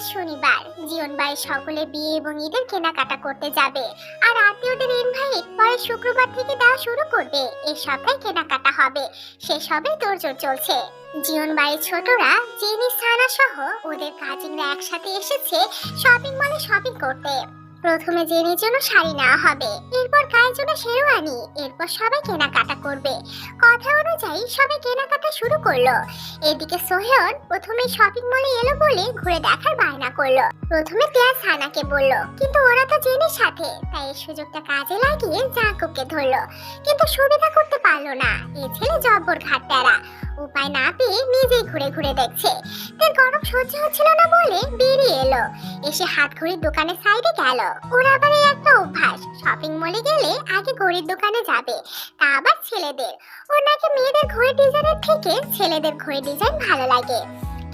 আজ শনিবার। জীবন ভাই সকলে বিয়ে এবং ঈদের কেনাকাটা করতে যাবে। আর আত্মীয়দের ইনভাইট পরে শুক্রবার থেকে দেওয়া শুরু করবে। এই সপ্তাহে কেনাকাটা হবে। সেসবে তোরজোর চলছে। জীবন বাড়ির ছোটরা জেনি সানা সহ ওদের কাজিনরা একসাথে এসেছে শপিং মলে শপিং করতে। প্রথমে জেনির জন্য শাড়ি নেওয়া হবে। এরপর গায়ের জন্য শেরওয়ানি। এরপর সবাই কেনাকাটা করবে। কথা অনুযায়ী সবাই কেনাকাটা শুরু করল। এদিকে সোহেন প্রথমে শপিং মলে এলো বলে ঘুরে দেখার বায়না করল। প্রথমে তিয়া সানাকে বলল, কিন্তু ওরা তো জেনের সাথে, তাই এই সুযোগটা কাজে লাগিয়ে জাকুবকে ধরলো। কিন্তু সুবিধা করতে পারল না। এ ছেলে জব্বর ঘাট প্যারা। উপায় না পেয়ে নিজেই ঘুরে ঘুরে দেখছে। তার গরম সহ্য হচ্ছিল না বলে বেরিয়ে এলো। এসে হাত ঘড়ির দোকানের সাইডে গেল। ওর আবার এই একটা অভ্যাস। শপিং মলে গেলে আগে ঘড়ির দোকানে যাবে, তা আবার ছেলেদের। ওর নাকি মেয়েদের ঘড়ি ডিজাইনের থেকে ছেলেদের ঘড়ি ডিজাইন ভালো লাগে।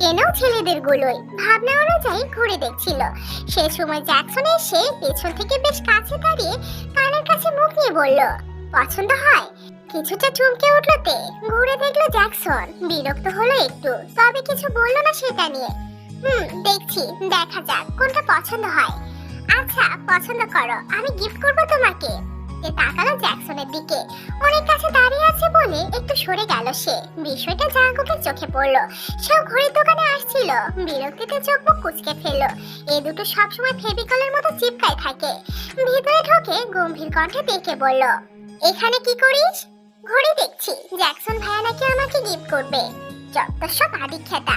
কেনও ছেলেদের গুলোই? ভাবনা অনুযায়ী ঘুরে দেখছিল। সে সময় জ্যাকসন এসে পেছন থেকে বেশ কাছে দাঁড়িয়ে কানের কাছে মুখ নিয়ে বলল, পছন্দ হয়? কিছুটা চমকে উঠলোতে ঘুরে দেখল জ্যাকসন। বিরক্ত হলো একটু। তবে কিছু বলল না সেটা নিয়ে। হুম, দেখছি। দেখা যাক কোনটা পছন্দ হয়। আচ্ছা পছন্দ করো। আমি গিফট করব তোমাকে। সে তাকালো জ্যাকসনের দিকে। অনেক কাছে দাঁড়িয়ে আছে বলে একটু সরে গেল সে। বিষয়টা জাঙ্কুকের চোখে পড়ল। সেও ঘড়ির দোকানে আসছিল। বিরক্তিতে চোখ মুখ কুচকে ফেলল। এ দুটো সবসময় ফেভিকলের মতো চিপকায় থাকে। ভিতরে ঢোকে গম্ভীর কণ্ঠে ডেকে বলল, এখানে কি করিস? ঘড়ি দেখছি জ্যাকসন ভাইয়া নাকি আমাকে গিফট করবে। যত সব আদি খেতা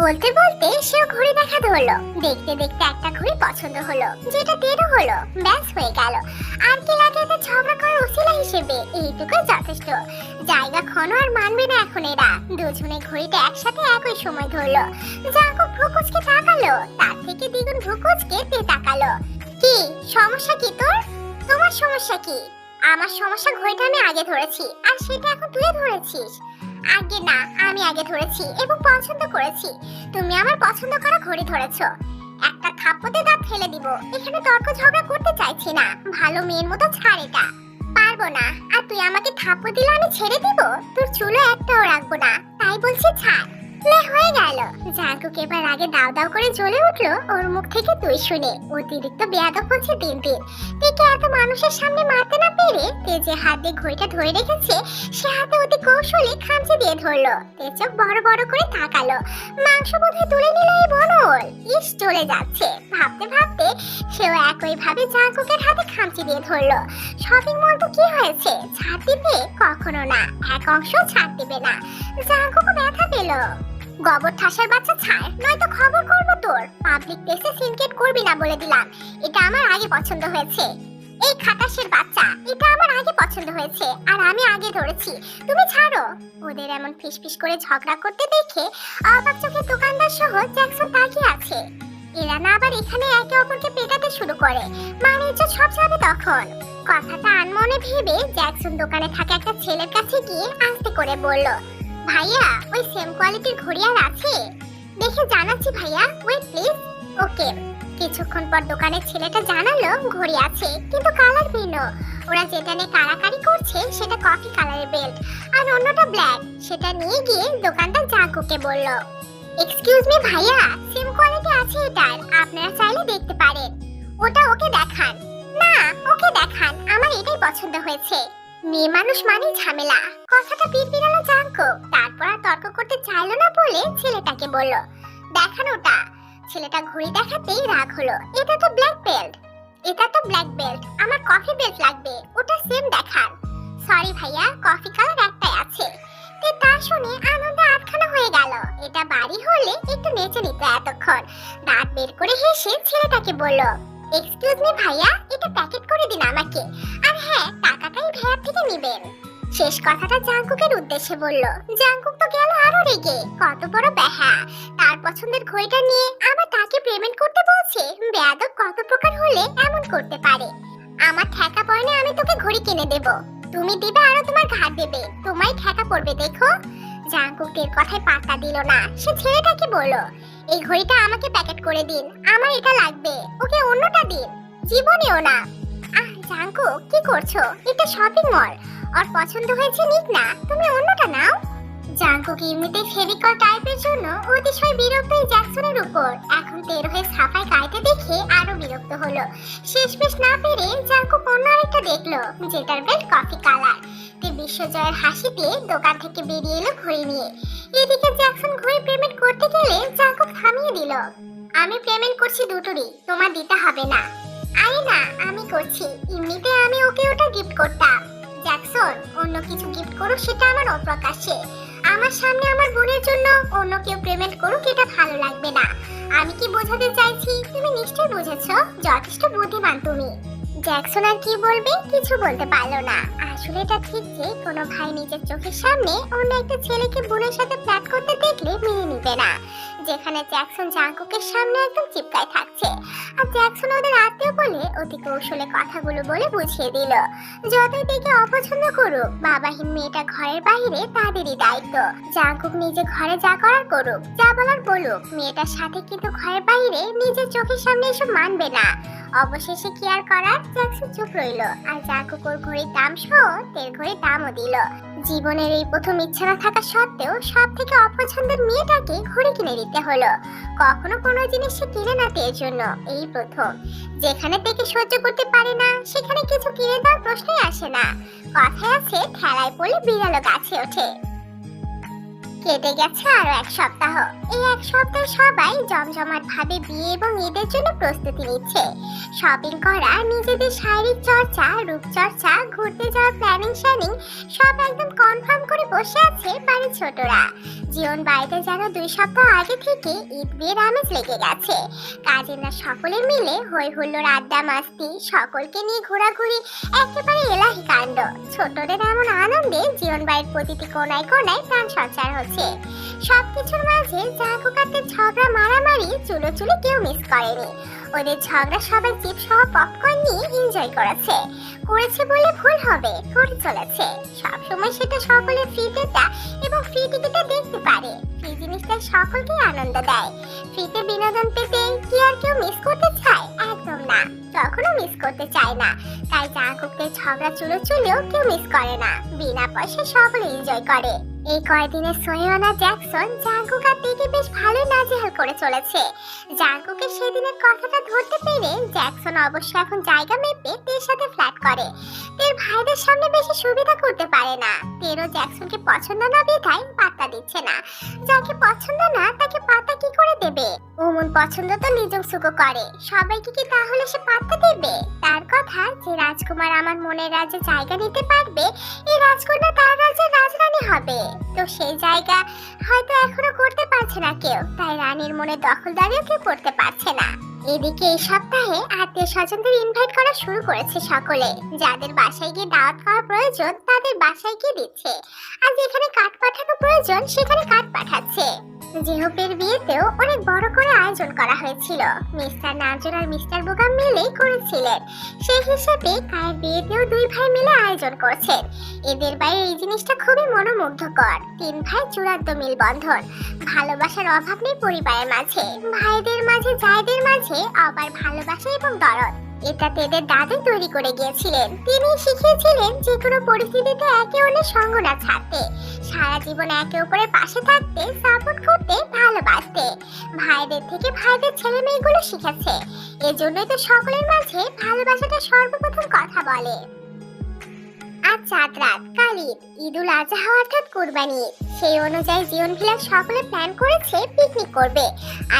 বলতে বলতে সেও ঘড়ি দেখা ধরলো। দেখতে দেখতে একটা ঘড়ি পছন্দ হলো, যেটা তেরো হলো। ব্যাস হয়ে গেল। আর কি লাগে এতে ঝগড়া করার উসিলা হিসেবে এইটুকুই যথেষ্ট। জায়গা ক্ষণ আর মানবে না এখন এরা। দুজনে ঘড়িটা একসাথে একই সময় ধরলো। জাঙ্কু ভ্রুকুচকে তাকালো, তার থেকে দ্বিগুণ ভ্রুকুচকে তে তাকালো। কি, সমস্যা কি তোর? তোমার সমস্যা কি? আমার সমস্যা ঘড়িটা আমি আগে ধরেছি, আর সেটা এখন তুই ধরেছিস। আগে না, আমি আগে ধরেছি এবং পছন্দ করেছি। তুমি আমার পছন্দ করা ঘড়ি ধরেছো। একটা থাপ্পতে দাঁত ফেলে দিব, এখানে তর্ক ঝগড়া করতে চাইছি না। ভালো মেয়ের মতো ছাড় এটা। পারব না, আর তুই আমাকে থাপ্পড় দিলে আমি ছেড়ে দিব? তোর চুলো একটাও রাখব না, তাই বলছি ছাড়। হয়ে গেল। এবার আগে দাও দাও করে জ্বলে উঠল, ওর মুখ থেকে তুই শুনে। অতিরিক্ত বেয়াদব হচ্ছে দিন দিন এত মানুষের সামনে মারতে না পেরে তে যে হাত দিয়ে ঘড়িটা ধরে রেখেছে, সে হাতে অতি কৌশলে খামচে দিয়ে ধরলো। তে চোখ বড় বড় করে তাকালো। মাংস বোধহয় তুলে নিল এই বনল ইস, চলে যাচ্ছে। ভাবতে ভাবতে সেও একই ভাবে জাঙ্কুকের হাতে খামচি দিয়ে ধরলো। শপিং মল তো কি হয়েছে? ছাড় দিবে? কখনো না। এক অংশ ছাড় দিবে না। জাঙ্কুকও ব্যথা পেল। গোবর ঠাসার বাচ্চা ছাড়, নয়তো খবর করব তোর। পাবলিক প্লেসে সিনকেট করবি না বলে দিলাম। এটা আমার আগে পছন্দ হয়েছে। এই খাটাসের বাচ্চা, এটা আমার আগে পছন্দ হয়েছে। আর আমি আগে ধরেছি। তুমি ছাড়ো। ওদের এমন ফিসফিস করে ঝগড়া করতে দেখে অবাক চোখে দোকানদার সহ জ্যাকসন তাকিয়ে আছে এরা না আবার এখানে একে অপরকে পেটাতে শুরু করে। বাণিজ্য সব যাবে তখন। কথাটা আনমনে ভেবে জ্যাকসন দোকানে থাকা একটা ছেলের কাছে গিয়ে আস্তে করে বলল, ভাইয়া, ওই সেম কোয়ালিটির ঘড়ি আর আছে? দেখে জানাচ্ছি ভাইয়া। Wait please okay. কিছুক্ষণ পর দোকানের ছেলেটা জানালো, ঘড়ি আছে, কিন্তু কালার ভিন্ন। ওরা যেটা নিয়ে কারাকারি করছে, সেটা কফি কালারের বেল্ট আর অন্যটা ব্ল্যাক সেটা নিয়ে গিয়ে দোকানদার জাঙ্কুকে বলল এক্সকিউজ মি ভাইয়া সেম কোয়ালিটি আছে এটার, আপনারা চাইলে দেখতে পারেন। ওটা ওকে দেখান। না, ওকে দেখান, আমার এটাই পছন্দ হয়েছে। মেয়ে মানুষ মানেই ঝামেলা। কথাটা পিরপিরালো জাঙ্কু, তারপর আর তর্ক করতে চাইলো না বলে ছেলেটাকে বলল, দেখান ওটা। ছেলেটা ঘড়ি দেখাতেই রাগ হলো, এটা তো ব্ল্যাক বেল্ট এটা তো ব্ল্যাক বেল্ট আমার কফি বেল্ট লাগবে, ওটা সেম দেখান। সরি ভাইয়া কফি কালার একটাই আছে। তে তা শুনে আনন্দে আটখানা হয়ে গেল। এটা বাড়ি হলে একটু নেচে নিত এতক্ষণ। দাঁত বের করে হেসে ছেলেটাকে বলল এক্সকিউজ মি ভাইয়া, এটা প্যাকেট করে দিন আমাকে। আর হ্যাঁ টাকাটাই ভাইয়ার থেকে নেবেন। শেষ কথাটা জাঙ্কুকের উদ্দেশ্যে বলল, জাঙ্কুক তো গেল আরও রেগে। কত বড় বেহা। তার পছন্দের ঘড়িটা নিয়ে আবার তাকে পেমেন্ট করতে বলছে। বেয়াদব কত প্রকার হলে এমন করতে পারে। আমার ঠেকা পড়নে আমি তোকে ঘড়ি কিনে দেব। তুমি দিবে আরও তোমার ঘাট দেবে। তোমায় ঠেকা পড়বে, দেখো? জাঙ্কুকের কথায় পাত্তা দিল না। সে ছেলেটাকে বলল, এই ঘড়িটা আমাকে প্যাকেট করে দিন। আমার এটা লাগবে। ওকে অন্যটা দিন। জীবনেও না। আহ জাঙ্কু কি করছ? এটা শপিং মল ওর পছন্দ হয়েছে নিক না। তুমি অন্যটা নাও। জাঙ্কুক এমনিতেই ফেভিকল টাইপের জন্য অতিশয় বিরক্ত জ্যাকসনের উপর। এখন তের হয়ে সাফাই গাইতে দেখে আরও বিরক্ত হলো। শেষমেশ না পেরে জাঙ্কুক অন্য আরেকটা দেখল, যেটার বেল্ট কফি কালার তে বিশ্বজয়ের হাসিতে দোকান থেকে বেরিয়ে এলো ঘুরে নিয়ে। এদিকে জ্যাকসন ঘুরে পেমেন্ট করতে গেলে জাঙ্কুক থামিয়ে দিল। আমি পেমেন্ট করছি দুটোরই, তোমার দিতে হবে না। আরে না, আমি করছি। এমনিতে আমি ওকে ওটা গিফট করতাম। জ্যাকসন, অন্য কিছু গিফট করো সেটা আমার অপ্রকাশ্যে। আমার সামনে আমার বোনের জন্য অন্য কেউ প্রেমেন্ট করুক, এটা ভালো লাগবে না। আমি কি বোঝাতে চাইছি? তুমি নিশ্চয়ই বুঝেছ, যথেষ্ট বুদ্ধিমান তুমি। জ্যাকসন আর কি বলবে কিছু বলতে পারল না। আসলে এটা ঠিক যে কোনো ভাই নিজের চোখের সামনে অন্য একটা ছেলেকে বোনের সাথে ফ্ল্যাট করতে দেখলে মেনে নিবে না। যেখানে জ্যাকসন জাঙ্কুকের সামনে একদম চিপকায় থাকছে। আর জ্যাকসন ওদের আত্মীয় বলে অতি কৌশলে কথাগুলো বলে বুঝিয়ে দিল। যতই দেখে অপছন্দ করুক, বাবাহীন মেয়েটা ঘরের বাইরে তাদেরই দায়িত্ব। জাঙ্কুক নিজে ঘরে যা করার করুক, যা বলার বলুক, মেয়েটার সাথে কিন্তু ঘরের বাইরে নিজের চোখের সামনে এসব মানবে না। অবশেষে কি আর করার? জ্যাকসন চুপ রইল। আর জাঙ্কুক ওর ঘড়ির দাম সহ তের ঘড়ির দামও দিল। জীবনের এই প্রথম ইচ্ছা না থাকা সত্ত্বেও সব থেকে অপছন্দের মেয়েটাকে ঘড়ি কিনে দিতে হলো। কখনো কোনো জিনিস সে কিনে না তের জন্য, এই প্রথম। যেখানে থেকে সহ্য করতে পারে না, সেখানে কিছু কিনে দেওয়ার প্রশ্নই আসে না। কথায় আছে, ঠেলায় পড়লে বিড়ালও গাছে ওঠে। কেটে গেছে আরও এক সপ্তাহ। এই এক সপ্তাহে সবাই জমজমাট ভাবে বিয়ে এবং ঈদের জন্য প্রস্তুতি নিচ্ছে। শপিং করা, নিজেদের শারীরিক চর্চা, রূপচর্চা, ঘুরতে যাওয়ার প্ল্যানিং শ্যানিং সব একদম কনফার্ম করে বসে আছে বাড়ির ছোটরা। জীবন বাড়িতে যেন দুই সপ্তাহ আগে থেকে ঈদ বিয়ের আমেজ লেগে গেছে। কাজিনরা সকলে মিলে হই হুল্লোর আড্ডা মাস্তি, সকলকে নিয়ে ঘোরাঘুরি, একেবারে এলাহি কাণ্ড। ছোটদের এমন আনন্দে জীবন বাড়ির প্রতিটি কোনায় কোনায় প্রাণ সঞ্চার হচ্ছে। সবকিছুর মাঝে জাগুকাতে ঝগড়া মারামারি চুলো চুলে কেউ মিস করেনি। ওদের ঝগড়া সবাই চিপ সহ পপকর্ন নিয়ে এনজয় করেছে। করেছে বলে ভুল হবে, করে চলেছে। সবসময় সেটা সকলে ফ্রি ডেটা এবং ফ্রি টিকিটে দেখতে পারে। ফ্রি জিনিসটা সকলকে আনন্দ দেয়। ফ্রিতে বিনোদন পেতে কি আর কেউ মিস করতে চায়? একদম না। কখনো মিস করতে চায় না। তাই জাঙ্কুকদের ঝগড়া চুলো চুলেও কেউ মিস করে না। বিনা পয়সায় সকলে এনজয় করে। এই কয়দিনে সোহেয়ানা জ্যাকসন জাঙ্কুক আর দিকে বেশ ভালোই নাজেহাল করে চলেছে। জাঙ্কুকের সেদিনের কথাটা ধরতে পেরে জ্যাকসন অবশ্য এখন জায়গা মেপে তের সাথে ফ্ল্যাট করে। তের ভাইদের সামনে বেশি সুবিধা করতে পারে না। তেরও জ্যাকসনকে পছন্দ না বিধায় পাত্তা দিচ্ছে না। যাকে পছন্দ না, তাকে পাত্তা কি করে দেবে? ওমন পছন্দ তো নিজম সুখো করে। সবাইকে কি তাহলে সে পাত্তা দেবে? তার কথা যে রাজকুমার আমার মনের রাজ্যে জায়গা নিতে পারবে, এই রাজকন্যা তার রাজ্যের রাজরানী হবে। তো সেই জায়গা হয়তো এখনও করতে পারছে না কেউ। তাই রানীর মনে দখলদারিও কেউ করতে পারছে না। এদিকে এই সপ্তাহে আত্মীয় স্বজনদের ইনভাইট করা শুরু করেছে সকলে। যাদের বাসায় গিয়ে দাওয়াত খাওয়া প্রয়োজন, তাদের বাসায় গিয়ে দিচ্ছে। আর যেখানে কাঠ পাঠানো প্রয়োজন, সেখানে কাঠ পাঠাচ্ছে। জেহপের বিয়েতেও অনেক বড় করে আয়োজন করা হয়েছিল। মিস্টার নাজর আর মিস্টার বোগাম মিলেই করেছিলেন। সেই হিসেবে কায়ের বিয়েতেও দুই ভাই মিলে আয়োজন করছেন। এদের বাইরে এই জিনিসটা খুবই মনোমুগ্ধকর। তিন ভাই চূড়ান্ত মিলবন্ধন। ভালোবাসার অভাব নেই পরিবারের মাঝে। ভাইদের মাঝে, জায়দের মাঝে আবার ভালোবাসা এবং দরদ। এটা তেদের দাদু তৈরি করে গিয়েছিলেন। তিনি শিখিয়েছিলেন যে কোনো পরিস্থিতিতে একে অন্যের সঙ্গ না ছাড়তে। সারা জীবন একে অপরের পাশে থাকতে সাপোর্ট করতে, ভালোবাসতে। ভাইদের থেকে ভাইদের ছেলে মেয়েগুলো শিখেছে। এজন্যই তো সকলের মাঝে ভালোবাসাটা সর্বপ্রথম কথা বলে। আজ চাঁদ রাত কাল ঈদ ঈদুল আজহা অর্থাৎ কোরবানি। সেই অনুযায়ী জীবন ভিলার সকলে প্ল্যান করেছে পিকনিক করবে।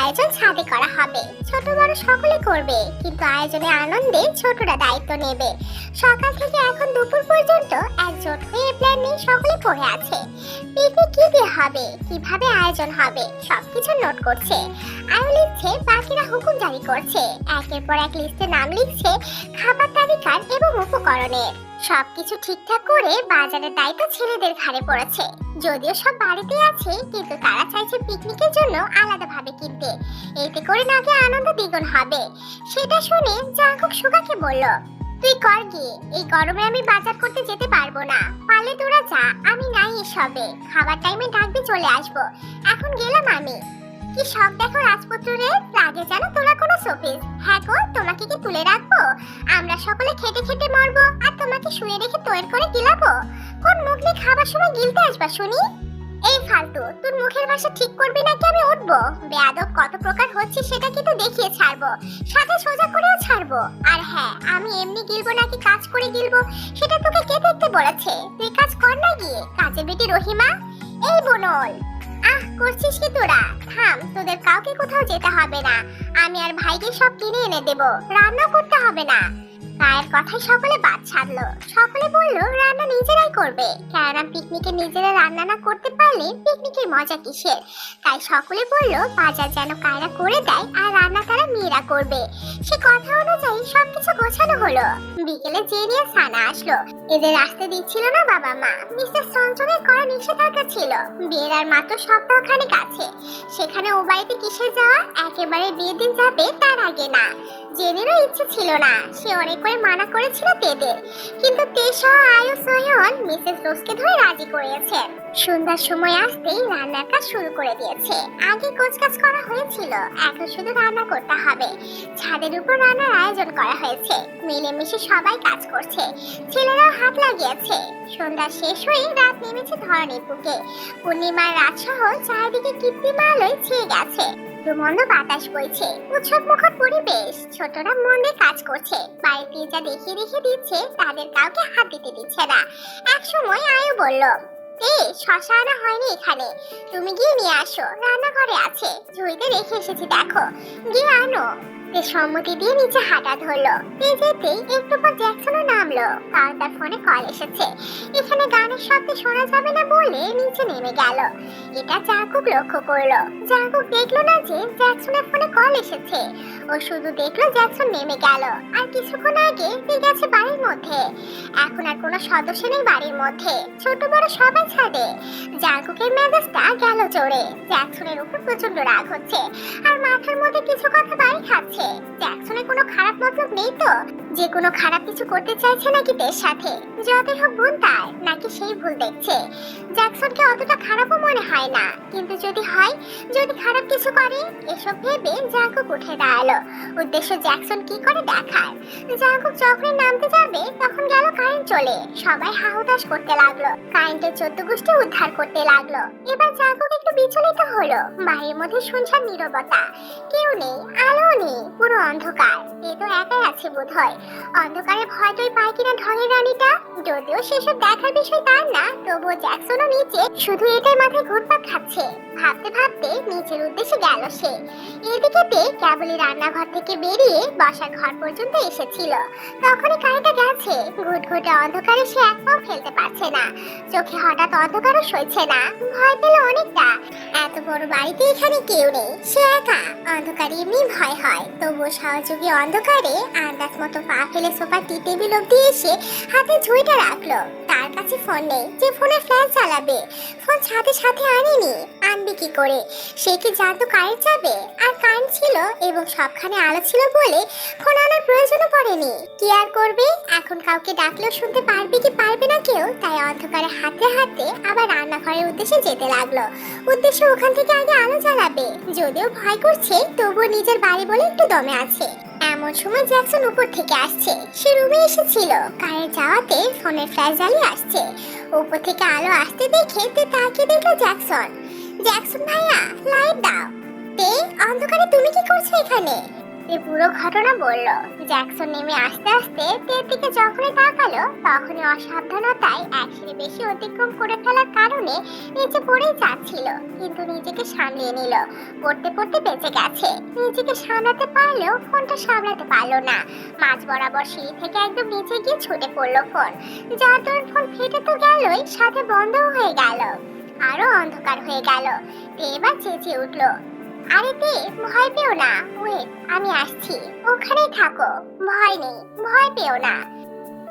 আয়োজন ছাদে করা হবে। ছোট বড় সকলে করবে, কিন্তু আয়োজনে আনন্দে ছোটরা দায়িত্ব নেবে। সকাল থেকে এখন দুপুর পর্যন্ত একজোট হয়ে প্ল্যান নিয়ে সকলে পড়ে আছে। পিকনিক কি দিয়ে হবে? কীভাবে আয়োজন হবে? সবকিছু নোট করছে। আয়ু লিখছে, বাকিরা হুকুম জারি করছে। একের পর এক লিস্টে নাম লিখছে, খাবার তালিকার এবং উপকরণের। সবকিছু ঠিকঠাক করে বাজারের দায়িত্ব ছেলেদের ঘাড়ে পড়েছে। যদিও সব বাড়িতে আছে, কিন্তু তারা চাইছে পিকনিকের জন্য আলাদাভাবে কিনতে। এতে করে নাকি আনন্দ দ্বিগুণ হবে। সেটা শুনে জাঙ্কুক সুগাকে বলল, তুই কর গিয়ে, এই গরমে আমি বাজার করতে যেতে পারব না। পালে তোরা যা, আমি নাই এসবে। খাবার টাইমে ডাকবি চলে আসব। এখন গেলাম আমি। কি শখ দেখো রাজপুত্র রে লাগে যেন তোরা কোনো শোপিস। হ্যাঁ গো, তোমাকে কি তুলে রাখব? আমরা সকলে খেটে খেটে মরবো, আর তোমাকে শুয়ে রেখে তৈরি করে গিলাবো? কোন মুখ নিয়ে খাবার সময় গিলতে আসবা, শুনি? এই ফালতু, তোর মুখের ভাষা ঠিক করবি নাকি আমি উঠবো? বেয়াদব কত প্রকার হচ্ছে সেটা কিন্তু দেখিয়ে ছাড়বো। সাথে সোজা করেও ছাড়বো। আর হ্যাঁ আমি এমনি গিলবো নাকি কাজ করে গিলবো, সেটা তোকে কে দেখতে বলেছে? তুই কাজ কর না গিয়ে, কাজে বেটি রহিমা। এই বনল। আহ, করছিস কি তোরা? থাম, তোদের কাউকে কোথাও যেতে হবে না। আমি আর ভাইকে সব কিনে এনে দেবো। রান্না করতে হবে না। রায়ের কথায় সকলে বাদ ছাড়লো। সকলে বলল, রান্না নিজেরাই করবে। কেননা পিকনিকে নিজেরা রান্না না করতে পারলে পিকনিকের মজা কিসের? তাই সকলে বলল, বাজার যেন কায়রা করে দেয় আর রান্না তারা মেয়েরা করবে। সে কথা অনুযায়ী সবকিছু গোছানো হলো। বিকেলে জেরিয়া সানা আসলো। এদের আসতে দিচ্ছিল না বাবা মা মিস্টার সঞ্চয়ের করা নিষেধাজ্ঞা ছিল। বিয়ের আর মাত্র সপ্তাহখানেক আছে। সেখানে ও বাড়িতে কিসে যাওয়া? একেবারে বিয়ের দিন যাবে তার আগে না। জেনেরও ইচ্ছে ছিল না। সে অনেক করে মানা করেছিল তেদের কিন্তু তে সহ আয়ু সোহন মিসেস রোজকে ধরে রাজি করিয়েছে। সন্ধ্যার সময় আসতেই রান্নার কাজ শুরু করে দিয়েছে। আগে কোচকাজ করা হয়েছিল। এখন শুধু রান্না করতে হবে। ছাদের উপর রান্নার আয়োজন করা হয়েছে। মিলেমিশে সবাই কাজ করছে। ছেলেরাও হাত লাগিয়েছে। সন্ধ্যা শেষ হয়ে রাত নেমেছে ধরনের বুকে। পূর্ণিমার রাত সহ চারিদিকে কৃত্রিম আলোয় ছেয়ে গেছে। মন্দ বাতাস বইছে। উৎসব মুখর পরিবেশ, ছোটরা মনে কাজ করছে। বাড়িতে যা দেখিয়ে দেখে দিচ্ছে, তাদের কাউকে হাত দিতে দিচ্ছে না। এক সময় আয়ু বলল, এ, শশা আনা হয়নি এখানে। তুমি গিয়ে নিয়ে আসো। রান্নাঘরে আছে। ঝুড়িতে রেখে এসেছি, দেখো। গিয়ে আনো। তে সম্মতি দিয়ে নিচে হাঁটা ধরলো। তে যেতেই একটু পর জ্যাকসনও নামলো। কারণ তার ফোনে কল এসেছে। এখানে গানের শব্দ শোনা যাবে না বলে নিচে নেমে গেল। এটা জাকুব লক্ষ্য করল। জাকুব দেখল না যে জ্যাকসনের ফোনে কল এসেছে। ও শুধু দেখল জ্যাকসন নেমে গেল। আর কিছুক্ষণ আগে তে গেছে বাড়ির মধ্যে। এখন আর কোনো সদস্য নেই বাড়ির মধ্যে। ছোট বড় সবাই ছাড়ে মেজাজটা গেল চড়ে জ্যাকসনের উপর প্রচণ্ড রাগ হচ্ছে আর মাথার মধ্যে কিছু কথা বাড়ি খাচ্ছে। জ্যাকসনের কোনো খারাপ মতলব নেই তো? যে কোনো খারাপ কিছু করতে চাইছে নাকি তের সাথে? যতই হোক বোন তার, নাকি সেই ভুল দেখছে। জ্যাকসনকে অতটা খারাপও মনে হয় না। কিন্তু যদি হয়, যদি খারাপ কিছু করে, এসব ভেবে জাকুব উঠে দাঁড়াল। উদ্দেশ্য জ্যাকসন কি করে দেখার জাকুব যখনই নামতে যাবে, তখন গেল কারেন্ট চলে। সবাই হাহুতাশ করতে লাগল। কারেন্টের চোদ্দ গোষ্ঠী উদ্ধার করতে লাগল। এবার একটু বিচলিত হলো। বাড়ির মধ্যে শুনছান নীরবতা। কেউ নেই আলো নেই, পুরো অন্ধকার। এ তো একাই আছে বোধ হয় অন্ধকারে ভয়টই পায় কিনা ঢঙের রানীটা? যদিও সেসব দেখার বিষয় তার না, তবুও জ্যাকসনও নিচে। শুধু এটাই মাথায় ঘুরপাক খাচ্ছে। ভাবতে ভাবতে নিচের উদ্দেশ্যে গেল সে। এদিকে তে কেবলই রান্নাঘর থেকে বেরিয়ে বসার ঘর পর্যন্ত এসেছিল। তখনই কারেন্টটা গেছে। ঘুটঘুটে অন্ধকারে সে এক পাও ফেলতে পারছে না। চোখে হঠাৎ অন্ধকারও সইছে না। ভয় পেল অনেকটা। এত বড় বাড়িতে এখানে কেউ নেই। সে একা। অন্ধকারে এমনি ভয় হয়। তবুও সহযোগী অন্ধকারে আন্দাজ মতো পা ফেলে সোফার টি টেবিল অব্দি এসে হাতে ঝুঁইটা রাখল। তার কাছে ফোন নেই যে ফোনে ফ্ল্যাশ চালাবে ফোন সাথে সাথে আনেনি। আনবে কি করে? সে কি জানতো কারেন্ট যাবে আর কারেন্ট ছিল এবং সবখানে আলো ছিল বলে ফোন আনার প্রয়োজনও পড়েনি। কি আর করবে? এখন কাউকে ডাকলেও শুনতে পারবে কি পারবে না কেউ? তাই অন্ধকারে হাতে হাতে আবার রান্নাঘরের উদ্দেশ্যে যেতে লাগল। উদ্দেশ্য ওখান থেকে আগে আলো জ্বালাবে। যদিও ভয় করছে তবু নিজের বাড়ি বলে একটু দমে আছে। এমন সময় জ্যাকসন উপর থেকে আসছে। সে রুমে এসেছিল। কারে যাওয়াতে ফোনের ফ্ল্যাশ জ্বালিয়ে আসছে। উপর থেকে আলো আসতে দেখে তে তাকে দেখল জ্যাকসন। জ্যাকসন ভাইয়া, লাইট দাও। তে, অন্ধকারে তুমি কি করছ এখানে? তে পুরো ঘটনা বলল। জ্যাকসন নেমে আসতে আসতে তের দিকে যখনই তাকালো, তখনই অসাবধানতায় এক সিঁড়ি বেশি অতিক্রম করে ফেলার কারণে নিচে পড়েই যাচ্ছিল, কিন্তু নিজেকে সামলিয়ে নিল। পড়তে পড়তে বেঁচে গেছে। নিজেকে সামলাতে পারলেও ফোনটা সামলাতে পারল না। মাঝ বরাবর সিঁড়ি থেকে একদম নিচে গিয়ে ছুটে পড়ল ফোন। যার দরুন ফোন ফেটে তো গেলই, সাথে বন্ধও হয়ে গেল। আরও অন্ধকার হয়ে গেল। এবার চেঁচিয়ে উঠল আরে তে ভয় পেও না। ওয়েট আমি আসছি। ওখানেই থাকো। ভয় নেই, ভয় পেও না।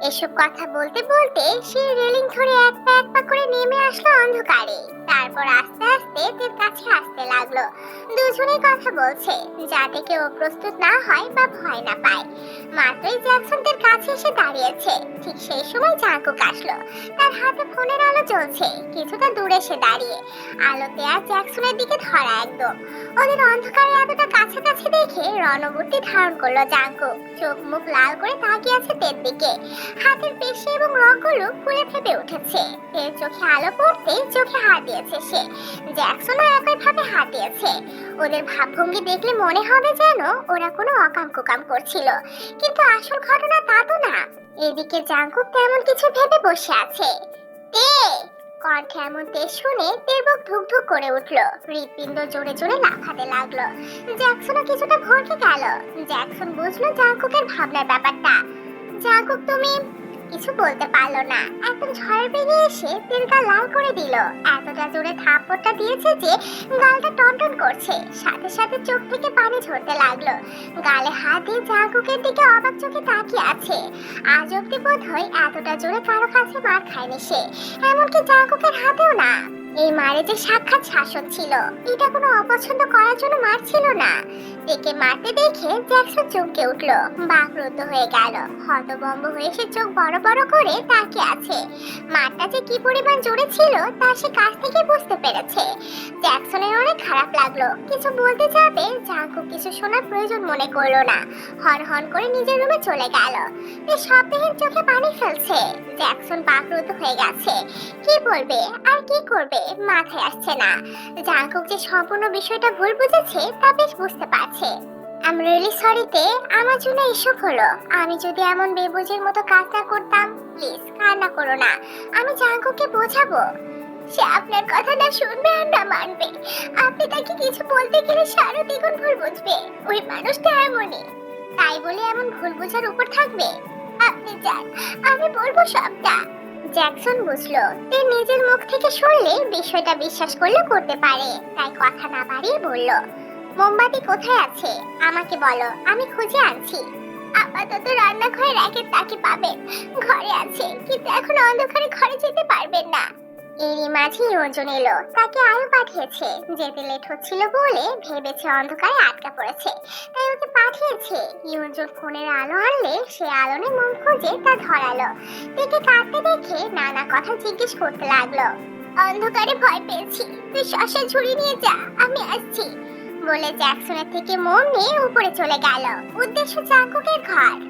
এসব কথা বলতে বলতে সে রেলিং ধরে এক পা এক পা করে নেমে আসলো অন্ধকারে। তারপর আস্তে আস্তে তার কাছে আসতে লাগল। দুজনেই কথা বলছে, যাতে কেউ প্রস্তুত না হয় বা ভয় না পায়। মাত্রই জ্যাকসন তার কাছে এসে দাঁড়িয়েছে। ঠিক সেই সময় জাঙ্কুক আসলো। তার হাতে ফোনের আলো জ্বলছে। কিছুটা দূরে সে দাঁড়িয়ে। আলোতে আর জ্যাকসনের দিকে ধরা একদম। ওদের অন্ধকারে এতটা কাছাকাছি দেখে রণমূর্তি ধারণ করল জাঙ্কুক। চোখ মুখ লাল করে তাকিয়ে আছে তের দিকে। হাতের পেশি এবং রগগুলো ফুলে ফেপে উঠেছে। তের চোখে আলো পড়তে চোখে হাত দিয়েছে সে। জ্যাকসনও একই ভাবে হাত দিয়েছে। ওদের ভাবভঙ্গি দেখলে মনে হবে যেন ওরা কোনো অকাম কুকাম করছিল। কিন্তু আসল ঘটনা তা তো না। এদিকে জাঙ্কুক তেমন কিছু ভেবে বসে আছে। তে, কণ্ঠে এমন তেজ শুনে দেবক বুক ধুক ধুক করে উঠল। হৃৎপিণ্ড জোরে জোরে লাফাতে লাগল। জ্যাকসনও কিছুটা ভরকে গেল। জ্যাকসন বুঝলো জাঙ্কুকের ভাবনার ব্যাপারটা। জাঙ্কুক তুমি কিছু বলতে পারল না। একদম ঝড় বেরিয়ে এসে তেলটা লাল করে দিল। এতটা জোরে থাপ্পড়টা দিয়েছে যে গালটা টনটন করছে। সাথে সাথে চোখ থেকে পানি ঝরতে লাগল। গালে হাত দিয়ে জাঙ্কুকের দিকে অবাক চোখে তাকিয়ে আছে। আজ অব্দি বোধ হয় এতটা জোরে কারও কাছে মার খায়নি সে। এমনকি জাঙ্কুকের হাতেও না। এই মারে যে সাক্ষাৎ শাসক ছিল, এটা কোনো অপছন্দ করার জন্য মার ছিল না। একে মারতে দেখে জ্যাকসন চমকে উঠল, বাকরুদ্ধ হয়ে গেল। হতবম্ব হয়ে সে চোখ বড় বড় করে তাকিয়ে আছে। মারটা যে কি পরিমাণ জোরে ছিল, তা সে কাছ থেকে বুঝতে পেরেছে। জ্যাকসনের অনেক খারাপ লাগল, কিছু বলতে যাবে জাঙ্কু কিছু শোনার প্রয়োজন মনে করল না। হন হন করে নিজের রুমে চলে গেল। বেশ শব্দহীন চোখে পানি ফেলছে। জ্যাকসন বাকরুদ্ধ হয়ে গেছে। কি বলবে? আর কি করবে? মাথায় আসছে না। জাঙ্কুক যে সম্পূর্ণ বিষয়টা ভুল বুঝেছে, তা বেশ বুঝতে পারছে। আম রিয়েলি সরিতে আমার জন্য এসব হলো। আমি যদি এমন বেবুজের মতো কাজ না করতাম প্লিজ কান্না করো না। আমি জাঙ্কুকে বোঝাবো। সে আপনার কথা না শুনবে আর না মানবে। আপনি তাকে কিছু বলতে গেলে সারা দ্বিগুণ ভুল বুঝবে। ওই মানুষটা এমনই। তাই বলে এমন ভুল বোঝার উপর থাকবে? আপনি যান, আমি বলব সবটা। জ্যাকসন বুঝলো সে নিজের মুখ থেকে শুনলে বিষয়টা বিশ্বাস করলে করতে পারে। তাই কথা না বাড়িয়ে বলল, মোমবাতি কোথায় আছে? আমাকে বলো, আমি খুঁজে আনছি। আপাতত রান্নাঘরে র্যাকের তাকে পাবেন, ঘরে আছে, কিন্তু এখন অন্ধকারে ঘরে যেতে পারবেন না। এরই মাঝে ওজন এলো। তাকে আয়ু পাঠিয়েছে। যেতে লেট হচ্ছিল বলে ভেবেছে অন্ধকারে আটকা পড়েছে। তাই ওকে পাঠিয়েছে। ইউজন ফোনের আলো আনলে সে আলোনে মন খুঁজে তা ধরালো। দেখে কাঁদতে দেখে নানা কথা জিজ্ঞেস করতে লাগল। অন্ধকারে ভয় পেয়েছি। তুই শ্বাসে ঝুড়ি নিয়ে যা, আমি আসছি। বলে জ্যাকসনের থেকে মন নিয়ে উপরে চলে গেল। উদ্দেশ্য জাঙ্কুকের ঘর।